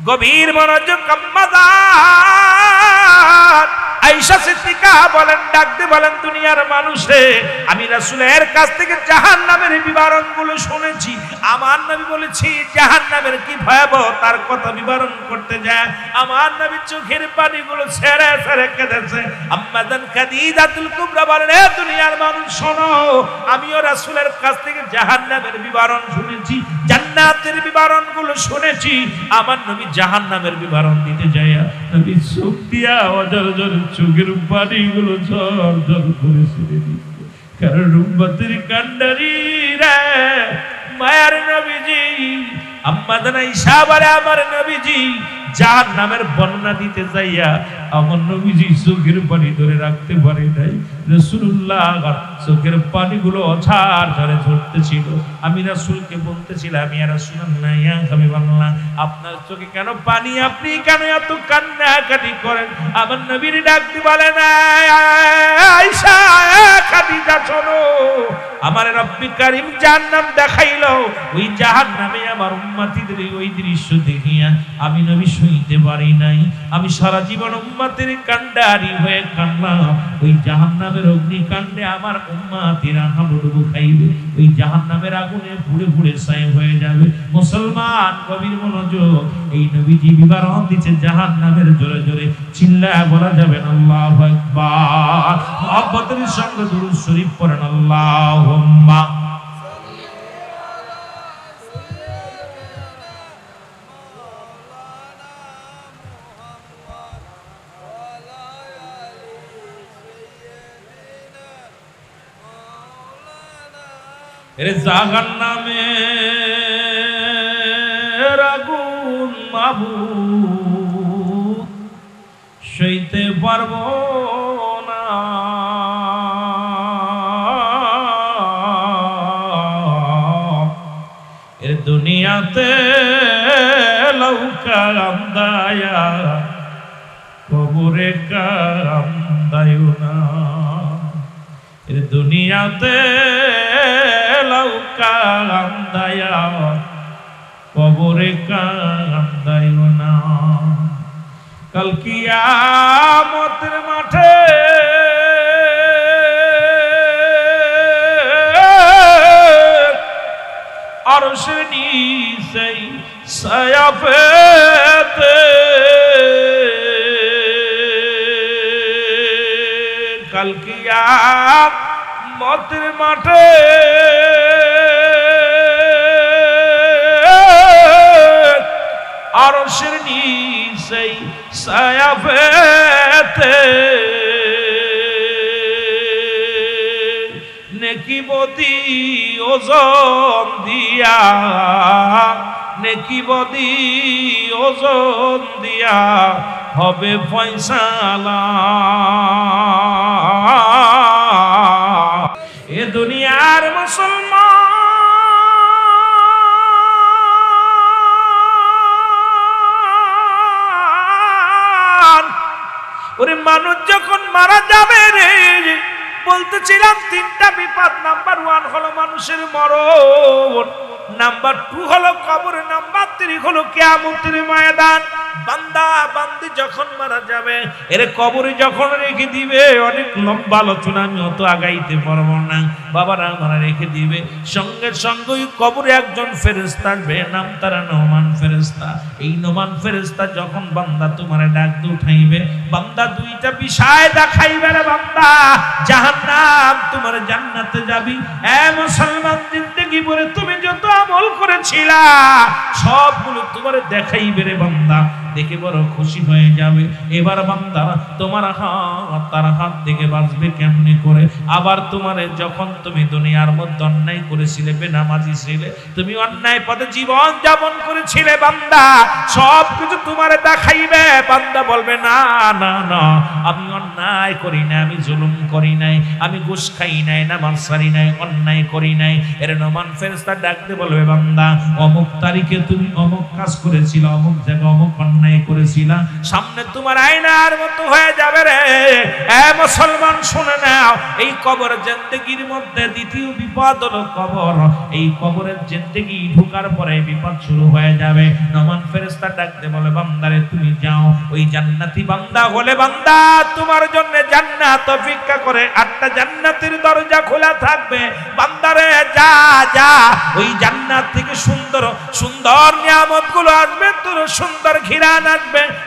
গভীর মনোযোগ আম্মাদান আইসা সিদ্দিকা বলেন ডাকতে বলেন, দুনিয়ার মানুষে, আমি রাসূলের কাছ থেকে জাহান্নামের বিবরণগুলো শুনেছি। আমার নবী বলেছি, জাহান্নামের কি ভয়াবহ তার কথা বিবরণ করতে যায়? আমার নবী চোখের পানিগুলো ছেড়ে ছেড়ে কেঁদেছে। আম্মাদান খাদিজাতুল কুবরা বলেন দুনিয়ার মানুষ, শোনো, আমিও রাসূলের কাছ থেকে জাহান্নামের বিবরণ শুনেছি, জান্নাতের বিবরণগুলো শুনেছি। আমার নবী জাহান্নামের বিবরণ দিতে যায় অজর ঝর করে ছেড়ে কারণ রুম্বাতের কান্ডারি রে মায়ার নবীজি, আম্মাদান ঈশা বলে আমার নবীজি, যার নামের বর্ণনা দিতে যাইয়া আমার নবীজি চোখের পানি ধরে রাখতে পারে নাই। রসুল্লাহ চোখের পানিগুলো অছাড় ঝরে ঝরতেছিল। আমি রাসূলকে বলতেছিলাম, ইয়া রাসূলুল্লাহ, ইয়া হাবিবাল্লাহ, আপনার চোখে কেন পানি? আপনি কেন এত কান্নাকাটি করেন? আমার নবীর ডাকতে বলে, না, আয়েশা, খাদিজা, শোনো, আমার রব্বি কারিম যার নাম দেখাইল। ওই জাহান্নামে আমার উম্মতিদের ওই দৃশ্য দেখিয়া আমি নবী সইতে পারি নাই। আমি সারা জীবন উম্মতের কান্ডারি হয়ে কান্না ওই জাহান্নামের অগ্নিকাণ্ডে আমার উম্মতিরা হাবুডুবু খাইবে আগুনে পুড়ে পুড়ে ছাই হয়ে যাবে। মুসলমান কবির মনোযোগ, এই নবীজি বিবরণ দিচ্ছে জাহান্নামের জোরে জোরে। চিল্লা বলা যাবে আল্লাহ আকবার। মহব্বতের সঙ্গে দুরূদ শরীফ পড়েন, আল্লাহুম্মা। এরে জাগার নামে রাগুন মাবু সইতে পারব না। এর দুনিয়াতে লৌকা আমদায়া কবরে কামদায়ু না। দুনিয়াতে কবরে কামদায়ু না। কাল কিয়ামতের মাঠে আর সে সেই সায়াফেতে কাল কিয়ামতের মাঠে আর আরশের নিচেই সায়াফেতে নেকিবতী ওজন দিয়া নেকিবতী ওজন দিয়া হবে ফয়সালা। দুনিয়ার মুসলমান। ওরে মানুষ যখন মারা যাবে রে বলতেছিলাম, তিনটা বিপদ। নাম্বার ওয়ান হলো মানুষের মরণ। নাম্বার টু হলো কবর নাম্বার থ্রি হলো কেয়ামতের ময়দান। বান্দা, বান্দি যখন মারা যাবে, এর কবরে যখন রেখে দিবে, অনেক লম্বা আলোচনা, আমি অত আগাইতে পারব না। বাবারা আমার রেখে দিবে। সঙ্গে সঙ্গে ওই কবরে একজন ফেরেস্তা আসবে নাম তারা নোমান ফেরেস্তা এই নোমান ফেরেস্তা যখন বান্দা তোমার ডাক উঠাইবে, বান্দা দুইটা বিষয় দেখাইবে রে বান্দা। জাহান্নাম তোমার জান্নাতে যাবি। এ মুসলমান জিন্দেগি পরে তুমি যত আমল করেছিলা, সবগুলো তোমার দেখাই রে বান্দা। দেখে বড় খুশি হয়ে যাবে। এবার বান্দা তোমার হাত, তার হাত থেকে বাঁচবে কেমনি করে? আবার তোমারে যখন তুমি দুনিয়ার মধ্যে অন্যায় করেছিলে, বেনামাজি ছিলে, তুমি অন্যায় পথে জীবন যাপন করেছিলে বান্দা। সব কিছু তোমারে দেখাইবে। বান্দা বলবে, না না না, আমি অন্যায় করি না আমি জুলুম করি নাই, আমি ঘুষ খাই নাই না মানসারি নাই, অন্যায় করি নাই। এর নমান ফেরেস্তা ডাকতে বলবে, বান্দা, অমুক তারিখে তুমি অমুক কাজ করেছিল, অমুক জায়গায় অমুক অন্যায় করেছিলা সামনে তোমার আয়নার মতো হয়ে যাবে রে। এ মুসলমান, শুনে নাও, এই কবর জিন্দগির মধ্যে দ্বিতীয় বিপদ হলো কবর। এই কবরের জিন্দেগি ঢুকার পরে বিপদ শুরু হয়ে যাবে। নমান ফেরেস্তা ডাকতে বলে, বান্দারে, তুমি যাও। ওই জান্নাতি বান্দা হলে বান্দা, তোমার জন্য জান্নাত অপেক্ষা করে আটটা জান্নাতের দরজা খোলা থাকবে। বান্দারে, যা যা। ওই জান্নাত থেকে সুন্দর সুন্দর নিয়ামতগুলো আসবে, তোর সুন্দর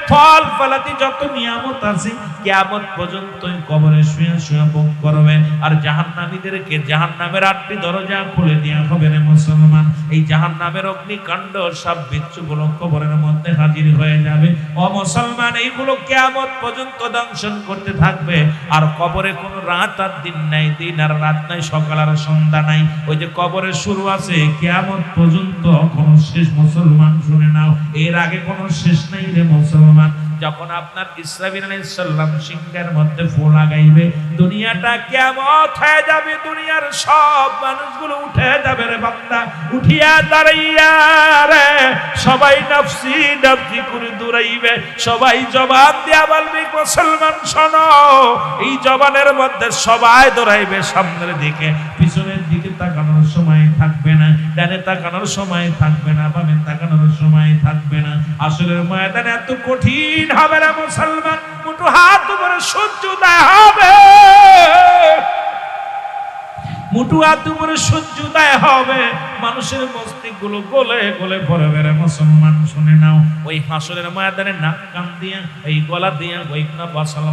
ফল ফলাতি যত নিয়ামত আছে কিয়ামত পর্যন্ত কবরে শুয়ে শুয়ে ভোগ করবে। আর জাহান্নামীদেরকে জাহান্নামের আটটি দরজা খুলে দেওয়া হবে রে মুসলমান। এই জাহান্নামের অগ্নিকাণ্ড সব বিচ্ছুগুলো কবরের মধ্যে হাজির হয়ে যাবে। ও মুসলমান, এইগুলো কিয়ামত পর্যন্ত দংশন করতে থাকবে। আর কবরে কোনো রাত আর দিন নাই, দিন আর রাত নাই, সকাল আর সন্ধ্যা নাই। ওই যে কবরে শুরু আছে, কিয়ামত পর্যন্ত কোনো শেষ মুসলমান শুনে নাও। এর আগে কোনো শেষ নাই রে মুসলমান। যখন আপনার ইসরাবিল আলাইহিসসালাম সিংহের মধ্যে ফু লাগাইবে, দুনিয়াটা কেমন হয়ে যাবে, দুনিয়ার সব মানুষগুলো উঠে যাবে রে বান্দা, উঠিয়া দাঁড়াইয়া রে। সবাই নফসি নফসি করে দৌড়াইবে, সবাই জবান দিয়া বলবে, মুসলমান শোনো, এই জবানের মধ্যে সবাই দৌড়াইবে সামনের দিকে, পিছনের দিকে তাকানোর সময় থাকবে না, ডানে তাকানোর সময় থাকবে না, বামে তাকানোর সময় থাকবে না। আসলের ময়দানে এত কঠিন হবে না মুসলমান মুঠো হাত উপরে সহ্য দেয় হবে। মুটু হাত উপরে সহ্য দেয় হবে। মানুষের মস্তিষ্কগুলো গলে গলে পড়ে বেড়ে মুসলমান, শুনে নাও। ওই হাসরের ময়দানে নাক কান দিয়া, এই গলা দিয়া, ওই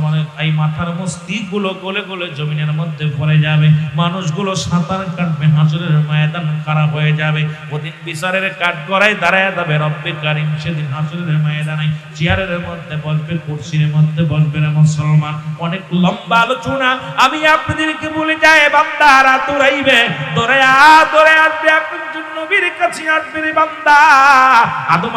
মানে এই মাথার মস্তিষ্কগুলো গলে গলে জমিনের মধ্যে পড়ে যাবে। মানুষগুলো সাঁতার কাটবে, হাসরের ময়দান খারাপ হয়ে যাবে। ওদিন বিচারের কাঠ গড়াই দাঁড়ায় যাবে রব্বে কারিম, সেদিন হাসরের ময়দানে চেয়ারের মধ্যে বসবে, কুর্সির মধ্যে বসবে না মুসলমান। অনেক লম্বা আলোচনা, আমি আপনাদেরকে বলে যাই, বান্দারা দৌড়াইবে, দৌড়াইয়া দৌড়ে আসবে একজন নবীর কাছে আসবে রে বান্দা। আদম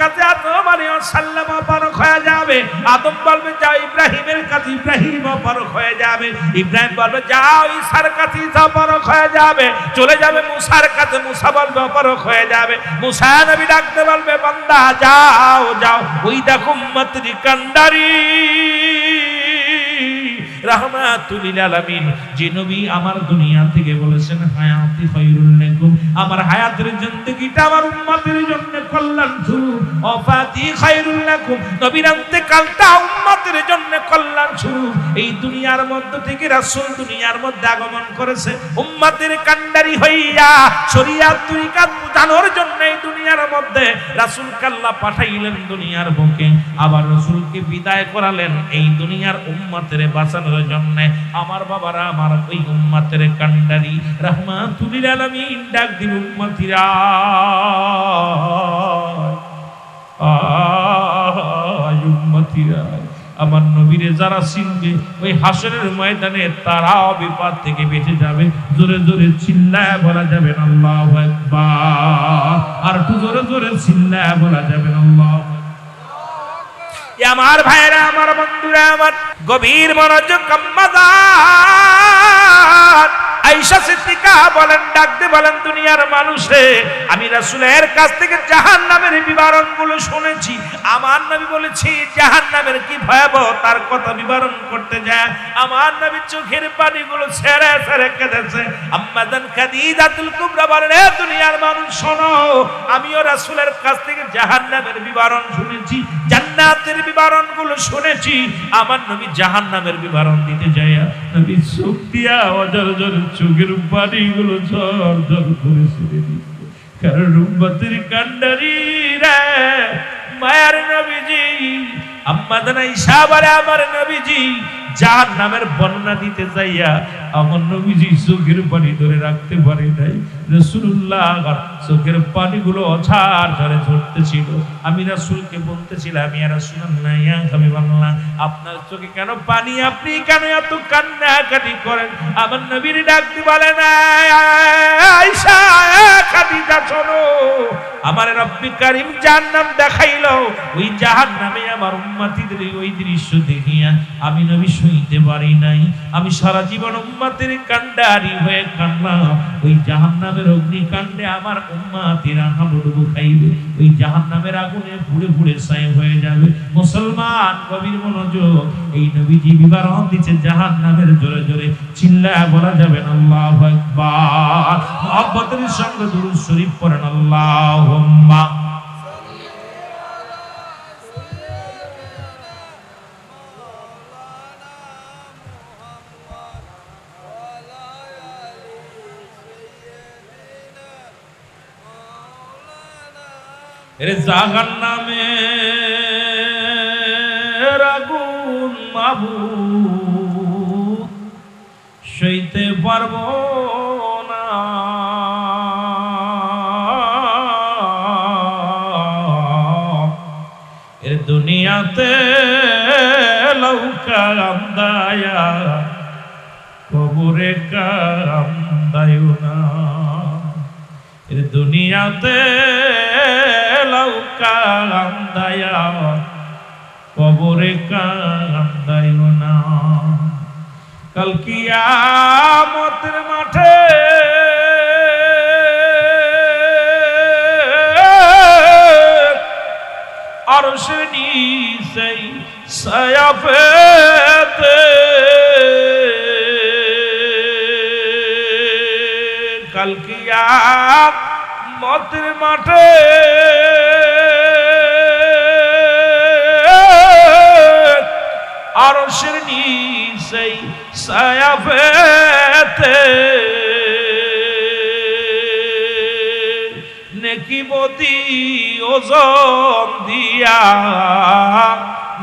কাছে, আদম আলী সাল্লাম পারক হয়ে যাবে। আদম বলবে, যাও ইব্রাহিমের কাছে, ইব্রাহিম পারক হয়ে যাবে। ইব্রাহিম বলবে, যাও ঈসার কাছে ঈসা পারক হয়ে যাবে। চলে যাবে মুসার কাছে, মুসা বলবে পারক হয়ে যাবে। মুসা নবী ডাকতে বলবে, বান্দা, যাও যাও। ওই দেখো কান্ডারি। এই দুনিয়ার মধ্য থেকে রাসূল দুনিয়ার মধ্যে আগমন করেছে। উম্মতের কান্ডারি হইয়া শরিয়াত তরিকাত জানোর জন্য মধ্যে রাসুল কাল্লা পাঠাইলেন দুনিয়ার বুকে, আবার রসুলকে বিদায় করালেন এই দুনিয়ার উম্মাতের বাঁচানোর জন্য। আমার বাবারা, আমার ওই উম্মাতের কান্ডারি রহমাতুল আলামিন, ডাক দিল, উম্মাতিরা উম্মতিরা। আমার নবীরে যারা চিনবে, ওই হাসরের ময়দানে তারা বিপদ থেকে বেঁচে যাবে। জোরে জোরে চিল্লায় বলা যাবে আল্লাহ আর একটু জোরে জোরে চিল্লায় বলা যাবে আল্লাহু আমার ভাইরা আমার বন্ধুরা, আমার গভীর মনোযোগ কাম্মাদার আইসা সিদ্দিকা বলেন ডাকতে বলেন, দুনিয়ার মানুষে, আমি রাসূলের কাছ থেকে জাহান্নামের বিবরণগুলো শুনেছি। আমার নবী বলেছি, জাহান্নামের কি ভয়াবহ তার কথা বিবরণ করতে যায়? আমার নবী চোখের পানিগুলো ছেড়ে ছেড়ে কেঁদেছে। আম্মাদান খাদিজাতুল কুবরা বলেন, এ দুনিয়ার মানুষ, শোনো, আমিও রাসূলের কাছ থেকে জাহান্নামের বিবরণ শুনেছি, জান্নাতের বিবরণগুলো শুনেছি। আমার নবী জাহান্নামের বিবরণ দিতে যায় চোখ দিয়া অজর জর চোখের পানি গুলো ঝর ঝর করে ছেড়ে কারণ রুম্বাতির কান্ডারি রে, মায়ার নবীজি, আম্মা দানা বলে আমার নবীজি যার নামের বর্ণনা দিতে যাইয়া আমার নবীজি চোখের পানি ধরে রাখতে পারে নাই। রসুল্লাহ চোখের পানিগুলো অঝার ঝরে ঝরতেছিল। আমি রাসূলকে বলতেছিলাম, ইয়া রাসূলুল্লাহ, ইয়া হাবিবাল্লাহ, আপনার চোখে কেন পানি? আপনি কেন এত কান্নাকাটি করেন? আমার নবীর ডাকতে বলে, না খাদিজা, শোনো, আমার রব্বি কারিম জাহান্নাম দেখাইলো। ওই জাহান্নামে আমার উম্মতিদের ওই দৃশ্য দেখিয়া আমি নবী সইতে পারি নাই। আমি সারা জীবন উম্মাতের কান্ডারি হয়ে কান্নাম ওই জাহান্নামের অগ্নিকাণ্ডে আমার উম্মাতিরা হাবুডুবু খাইবে ওই জাহান্নামের আগুনে পুড়ে পুড়ে ছাই হয়ে যাবে। মুসলমান কবির মনোযোগ। এই নবীজি বিবরণ দিচ্ছে জাহান্নামের জোরে জোরে। চিল্লা বলা যাবে না, আল্লাহু আকবার। মহব্বতের সঙ্গে দুরূদ শরীফ পড়েন, আল্লাহুম্মা। এর জাগার নামে আগুন মাবু সইতে পারব না। এর দুনিয়াতে লৌকা আমদায়া কবরে কামদায়ু না। দুনিয়াতে কবরে কামদায়ু না। কাল কিয়ামতের মাঠে আর সে সেই সায়াফেতে কাল কিয়ামতের মাঠে। আর আরশের নিচেই সায়াফেতে নেকিবদি ওজন দিয়া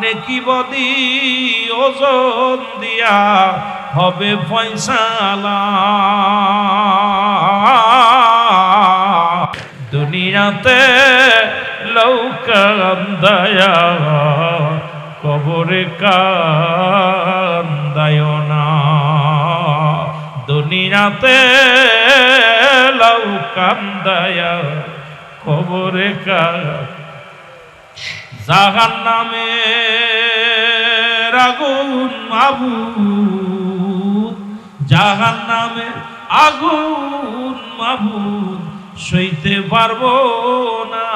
নেকিবদি ওজন দিয়া হবে ফয়সালা। দুনিয়াতে লৌকান দয়া, কবরে কান্দায় না। দুনিয়াতে লৌকান দয়া, কবরে জাহান নামে আগুন মাবুদ জাহান নামে আগুন মাবুদ। সইতে পারব না।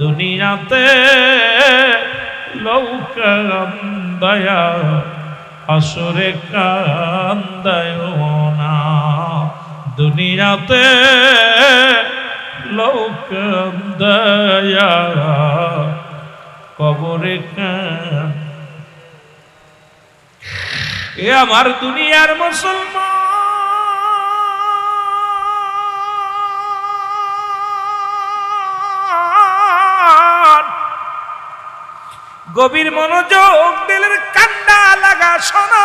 দুনিয়াতে লৌকান্দয়া আসরে কান্দায় না। দুনিয়াতে লৌকান্দয়া কবরে কান এ আমার দুনিয়ার মুসলমান। গভীর মনোযোগ দিলের কান্না লাগা শোনা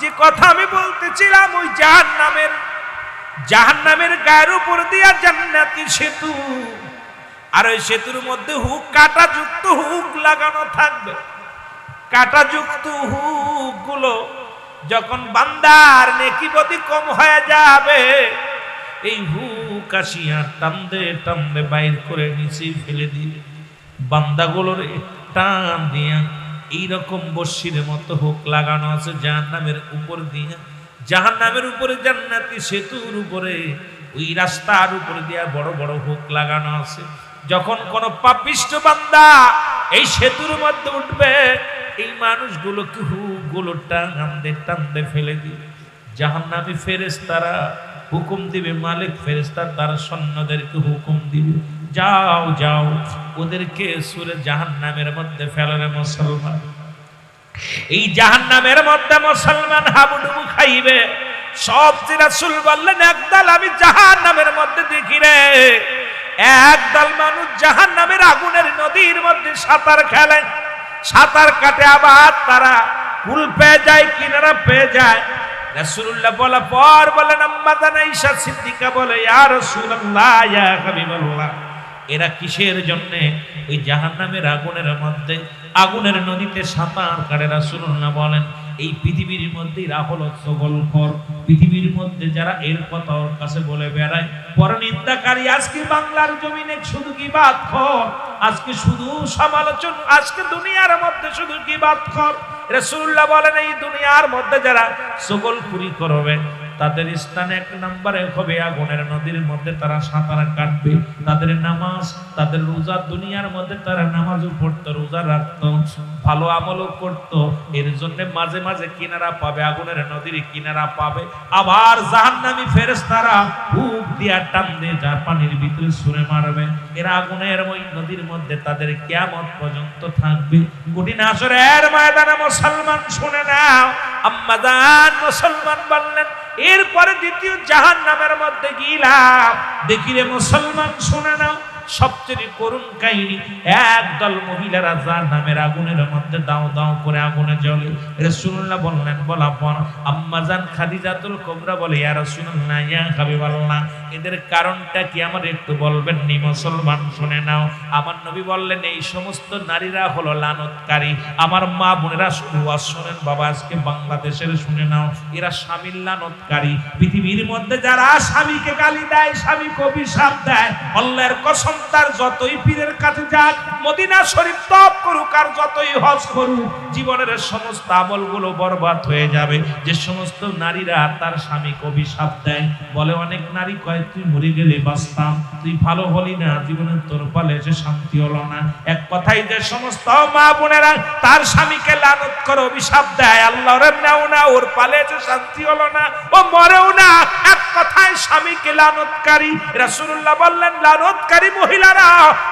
যে কথা আমি বলতেছিলাম ওই জাহান নামের জাহান নামের গায়ের উপর দিয়া জান্নাতি সেতু। আর ওই সেতুর মধ্যে হুক কাটা যুক্ত হুক লাগানো থাকবে। কাটাযুক্ত হুকগুলো যখন বান্দার নেকিবদি কম হয়ে যাবে, এই হুক আসিয়া টানদে টানদে বাইর করে নিচে ফেলে দিবে। বান্দাগুলোর টান দিয়া এইরকম বর্ষির মতো হুক লাগানো আছে জাহান নামের উপর দিয়া। জাহান নামের উপরে জান্নাতি সেতুর উপরে, ওই রাস্তার উপরে দিয়া বড় বড় হুক লাগানো আছে। যখন কোন পাপিষ্ট বান্দা এই সেতুর মধ্যে উঠবে এই মানুষগুলোকে হুগুলো টানতে টানতে ফেলে দিবে। জাহান্নামী ফেরেস তারা হুকুম দিবে, মালিক ফেরেস্তার তারা সৈন্যদেরকে হুকুম দিবে। যাও যাও, ওদেরকে সুরে জাহান্নামের মধ্যে ফেলারে মুসলমান। এই জাহান্নামের মধ্যে মুসলমান হাবুডুবু খাইবে। সব রাসূল বললেন একদল আমি জাহান নামের মধ্যে দেখি রে। একদল মানুষ জাহান্নামের আগুনের নদীর মধ্যে সাঁতার খেলে। সাঁতার কাটে আবার তারা কুল পেয়ে যায়, কিনারা পেয়ে যায়। রাসূলুল্লাহ বলা পর বলেন, আম্মা জান আয়েশা সিদ্দিকা বলে, ইয়া রাসূলুল্লাহ, ইয়া হাবিবাল্লাহ। এরা কিসের জন্য? ওই জাহান্নামের আগুনের মধ্যে, আগুনের নদীতে সাঁতার কাটে রাসূলুল্লাহ বলেন। এই পৃথিবীর মধ্যে এরা হলো সকলখর পৃথিবীর মধ্যে যারা এর কথা ওর কাছে বলে বেড়ায়, পরনিন্দাকারী, আজকে বাংলার জমিনে শুধু কি বাদ খর আজকে শুধু সমালোচন, আজকে দুনিয়ার মধ্যে শুধু কি বাদ খর রাসূলুল্লাহ বলেন, এই দুনিয়ার মধ্যে যারা সকলখুরি করবে, তাদের স্থানে এক নম্বরে হবে আগুনের নদীর মধ্যে তারা সাঁতার কাটবে। তাদের নামাজ, তাদের রোজা দুনিয়ার মধ্যে তারা নামাজও পড়তো রোজা রাখতো। ভালো আমলও করতো, এর জন্য মাঝে মাঝে কিনারা পাবে, আগুনের নদীর কিনারা পাবে। আবার জাহান্নামী ফেরেশতারা হুক দিয়া টান দিয়ে যা পানির ভিতরে সুরে মারবে। এরা আগুনের ওই নদীর মধ্যে তাদের কিয়ামত পর্যন্ত থাকবে। কঠিন আসরের ময়দানে মুসলমান শুনে নাও। আম্মাদান মুসলমান বললেন, এরপরে দ্বিতীয় জাহান নামের মধ্যে গিলাম। দেখি রে মুসলমান শুনে নাও সবচেয়ে করুণ কাহিনী একদল মহিলারা যার নামের আগুনের মধ্যে দাও দাও করে আগুনে জ্বলে। রাসূলুল্লাহ বললেন, বলা পর। আম্মাজান খাদিজাতুল কুবরা বলে, ইয়া রাসূলুল্লাহ, ইয়া হাবিবাল্লাহ, এদের কারণটা কি আমার একটু বলবেন নি মুসলমান? শুনে নাও। আমার নবী বললেন, এই সমস্ত নারীরা হলো লানতকারী। আমার মা বোনেরা ওয়াজ শোনেন, বাবা আজকে বাংলাদেশের, শুনে নাও। এরা স্বামীর লানতকারী। পৃথিবীর মধ্যে যারা স্বামীকে গালি দেয়, স্বামী কবি সাপ দেয় আল্লাহর কসম তার যতই পীরের কাছে যাক, মদিনা শরীফ তপ করুক আর যতই হজ করুক, জীবনের সমস্ত আমলগুলো বরবাদ হয়ে যাবে। যে সমস্ত নারীরা তার স্বামীকে অভিশাপ দেয়, বলে অনেক নারী কয়, তুই মরে গেলে বাঁচতাম, তুই ভালো হলি না, জীবনের তোর পালে এসে শান্তি হলো না। এক কথাই যে সমস্ত মা বোনেরা তার স্বামীকে লানত করে অভিশাপ দেয়, আল্লাহর নেও না, ওর পালে এসে শান্তি হলো না, ও মরেও না এক কথায় স্বামীকে লানতকারী। রাসূলুল্লাহ বললেন, লানতকারী মহিলারা,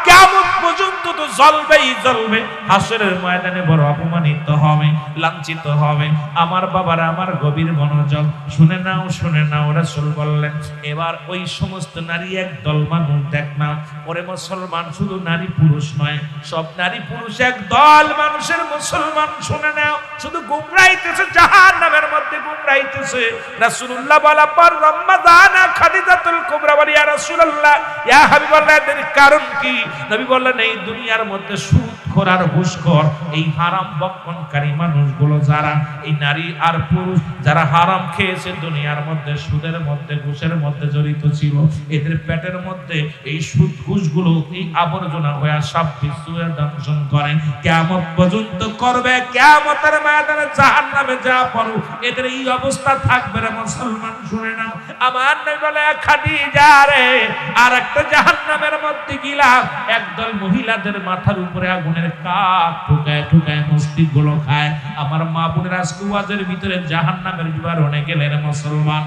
কেমন পর্যন্ত তো জ্বলবেই জ্বলবে। হাসরের ময়দানে বড় অপমানিত হবে, লাঞ্ছিত হবে। আমার বাবারা আমার গভীর মনোযোগ, শুনে নাও শুনে নাও। রাসূল বললেন, এবার ওই সমস্ত নারী এক দল মানুষ দেখ না, ওরে মুসলমান শুধু নারী পুরুষ নয়, সব নারী পুরুষ এক দল মানুষের মুসলমান, শুনে নাও। শুধু গুমরাইতেছে জাহান নামের মধ্যে গুমরাইতেছে রাসূলুল্লাহ বলা, পর রমাদান খাদিজাতুল কুবরা বলি, ইয়া রাসূলুল্লাহ, ইয়া হাবিবাল্লাহ এর কারণ কি? নবী বললেন, এই দুনিয়ার মধ্যে সুদ খোর আর ঘুষখোর এই হারাম বক্ষণকারী মানুষগুলো যারা, এই নারী আর পুরুষ যারা হারাম খেয়েছে দুনিয়ার মধ্যে, সুদের মধ্যে, ঘুষের মধ্যে জড়িত ছিল, এদের পেটের মধ্যে এই সুদ ঘুষগুলো এই আবর্জনা হয়ে সব বিশ্বের দংশন করে কেমন পর্যন্ত করবে কেমতের ময়দানে জাহান নামে যা পড়ো এদের এই অবস্থা থাকবে রে মুসলমান, শুনে নাও। আমার নবী বলে, খাদিজা রে আর একটা জাহান্নামের মধ্যে গিলাম একদল মহিলাদের মাথার উপরে ঠুকায় ঠুকায় খায়। আমার মা বোনের আজকে ওয়াজের ভিতরে জাহান্নামের বিবরণে গেলেন মুসলমান।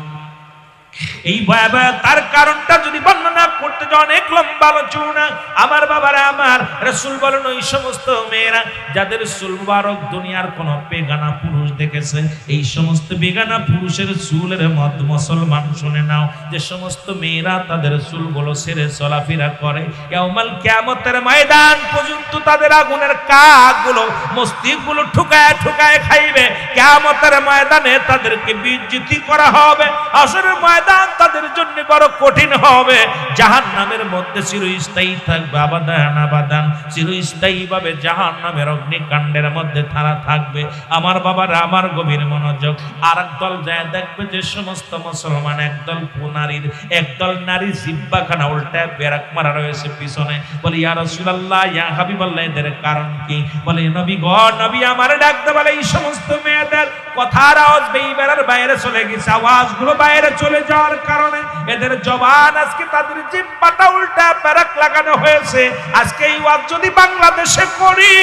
এই ভয়াবহ তার কারণটা যদি বর্ণনা করতে যাও, অনেক লম্বা আলোচনা। আমার বাবারা, আমার রসুল বলেন, ওই সমস্ত মেয়েরা যাদের চুল মুবারক দুনিয়ার কোন বেগানা পুরুষ দেখেছে, এই সমস্ত বেগানা পুরুষের চুলের মত মুসলমান শুনে নাও। যে সমস্ত মেয়েরা তাদের চুলগুলো ছেড়ে চলাফেরা করে কেমন কেমতের ময়দান পর্যন্ত তাদের আগুনের কাকগুলো, মস্তিষ্কগুলো ঠুকায় ঠুকায় খাইবে। কেমতের ময়দানে তাদেরকে বিজ্জিতি করা হবে। আসরের ময়দান তাদের জন্য বড় কঠিন হবে। জাহান নামের মধ্যে চিরস্থায়ী থাকবে, আবাদান আবাদান। চিরস্থায়ী ভাবে জাহান নামের অগ্নিকাণ্ডের মধ্যে তারা থাকবে। আমার বাবার, আমার গভীর মনোযোগ। আর দল যায় দেখবে যে সমস্ত মুসলমান একদল নারীর একদল নারী জিব্বাখানা উল্টায় বেরাক মারা রয়েছে পিছনে। বলে, ইয়া রাসূলুল্লাহ, ইয়া হাবিবাল্লাহ, এদের কারণ কি? বলে, নবী গ, নবী আমার ডাকতে বলে, এই সমস্ত মেয়েদের কথার আওয়াজ বেইবারের বাইরে চলে গেছে। আওয়াজগুলো বাইরে চলে যাওয়ার কারণে এদের জবান আজকে তাদের জিব্বাটা উল্টা প্যারাক লাগানো হয়েছে। আজকে এই ওয়াজ যদি বাংলাদেশে করি,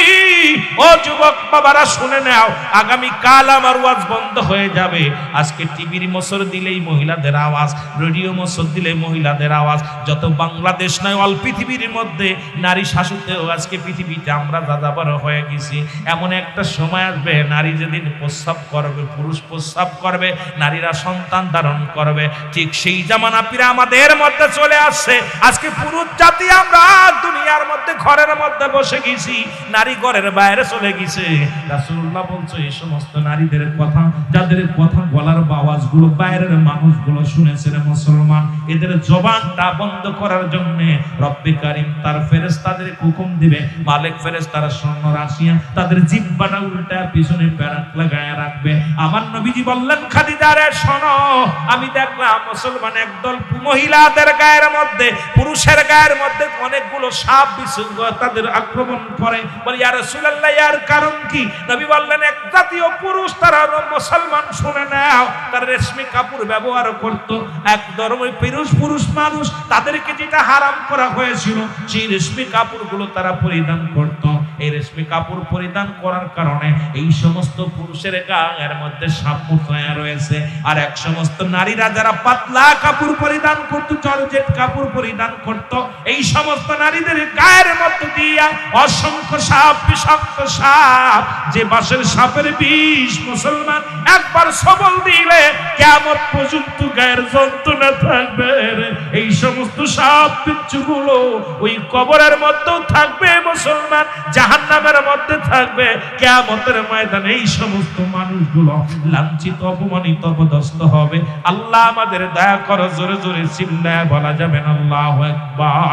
ও যুবক বাবারা শুনে নাও আগামী কাল আমার ওয়াজ বন্ধ হয়ে যাবে। আজকে টিভির মসর দিলেই মহিলাদের আওয়াজ, রেডিও মসর দিলে মহিলাদের আওয়াজ। যত বাংলাদেশ নয়, অল পৃথিবীর মধ্যে নারী শাসিতেও আজকে পৃথিবীতে আমরা দাদাবার হয়ে গেছি। এমন একটা সময় আসবে, নারী যেদিন প্রস্রাব করবে, পুরুষ প্রস্রাব করবে, নারীরা সন্তান ধারণ করবে। ঠিক সেই জামানা নাপিরা আমাদের মধ্যে চলে আসছে। আজকে পুরুষ জাতি আমরা দুনিয়ার মধ্যে, ঘরের মধ্যে বসে গেছি, নারী ঘরের বাইরে চলে গেছে। রাসূলুল্লাহ বলছে, এই সমস্ত নারীদের কথা, যাদের কথা বলার আওয়াজগুলো, বাইরের মানুষগুলো শুনেছে রে মুসলমান, এদের জবানটা বন্ধ করার জন্য রব্বে কারিম তার ফেরেশতাদের হুকুম দিবে। মালিক ফেরেশতারা স্বর্ণ রাশিয়া তাদের জিহ্বাটা উল্টা পিছনে প্যারাক লাগায় রাখবে। আমার নবীজি বললেন খাদিজারে শোনো, আমি দেখলাম মুসলমান একদল মহিলাদের গায়ের মধ্যে, পুরুষের গায়ের মধ্যে অনেকগুলো সাপ বিশৃঙ্গ তাদের আক্রমণ করে। বলি আর রাসূলুল্লাহ ইয়ার কারণ কি? নবী বললেন, এক জাতীয় পুরুষ, তারা মুসলমান, শুনে নাও। তার রেশমি কাপড় ব্যবহার করত। এক ধর্মের পুরুষ পুরুষ মানুষ, তাদেরকে যেটা হারাম করা হয়েছিল, সেই রেশমি কাপড়গুলো তারা পরিধান করত। এই রেশমি কাপড় পরিধান করার কারণে এই সমস্ত পুরুষের গায়ের মধ্যে সাপ মুখায়া রয়েছে। আর এক সমস্ত নারীরা যারা পাতলা কাপড় পরিধান করত, জর্জেট কাপড় পরিধান করত, এই সমস্ত নারীদের গায়ের মধ্যে দিয়া অসংখ্য সাপ, বিষাক্ত সাপ, যে বাসের সাপের বিষ মুসলমান একবার সবল দিলে কেমন পর্যন্ত গায়ের যন্ত্রণা থাকবে এই সমস্ত সাপ, বিচ্ছুগুলো ওই কবরের মধ্যেও থাকবে মুসলমান জাহান্নামের মধ্যে থাকবে, কেয়ামতের ময়দানে এই সমস্ত মানুষগুলো লাঞ্ছিত, অপমানিত, অপদস্থ হবে। আল্লাহ আমাদের দয়া করো, জোরে জোরে চিল্লায় বলা যাবে না, আল্লাহ একবার